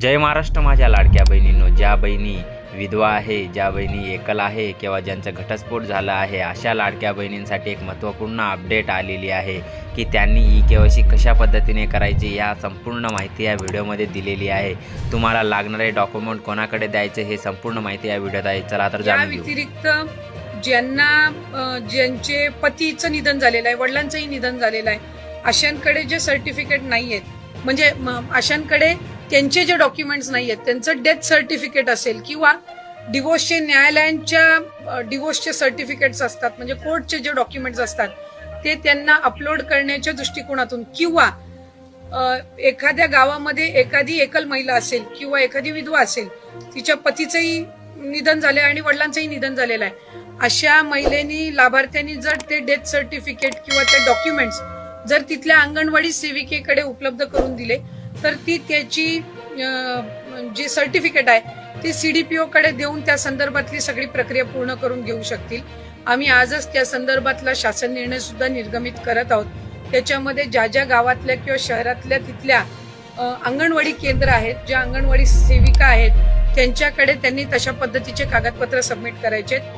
जय महाराष्ट्र माझ्या लाडक्या बहिणींनो. ज्या बहिणी विधवा आहे ज्या बहिणी एकल आहे किंवा ज्यांचा घटस्फोट झाला आहे अशा लाडक्या बहिणींसाठी एक महत्त्वपूर्ण अपडेट आलेली आहे की त्यांनी ई के कशा पद्धतीने करायची या संपूर्ण माहिती या व्हिडिओमध्ये दिलेली आहे. तुम्हाला लागणारे डॉक्युमेंट कोणाकडे द्यायचे हे संपूर्ण माहिती या व्हिडिओत आहे. चला तर जाणून व्यतिरिक्त ज्यांना ज्यांचे पतीचं निधन झालेलं आहे वडिलांचंही निधन झालेलं आहे अशांकडे जे सर्टिफिकेट नाही आहेत म्हणजे अशांकडे त्यांचे जे डॉक्युमेंट्स नाही आहेत त्यांचं डेथ सर्टिफिकेट असेल किंवा डिवोर्सचे न्यायालयांच्या डिवोर्सचे सर्टिफिकेट्स असतात म्हणजे कोर्टचे जे डॉक्युमेंट्स असतात ते त्यांना अपलोड करण्याच्या दृष्टिकोनातून किंवा एखाद्या गावामध्ये एखादी एकल महिला असेल किंवा एखादी विधवा असेल तिच्या पतीचंही निधन झाले आणि वडिलांचंही निधन झालेलं आहे. अशा महिलेनी लाभार्थ्यांनी जर ते डेथ सर्टिफिकेट किंवा ते डॉक्युमेंट्स जर तिथल्या अंगणवाडी सेविकेकडे उपलब्ध करून दिले तर ती त्याची जी सर्टिफिकेट आहे ती सी डी पी कडे देऊन त्या संदर्भातली सगळी प्रक्रिया पूर्ण करून घेऊ शकतील आम्ही आजच त्या संदर्भातला शासन निर्णय सुद्धा निर्गमित करत आहोत त्याच्यामध्ये ज्या ज्या गावातल्या किंवा शहरातल्या तिथल्या अंगणवाडी केंद्र आहेत ज्या अंगणवाडी सेविका आहेत त्यांच्याकडे त्यांनी तशा पद्धतीचे कागदपत्र सबमिट करायचे आहेत.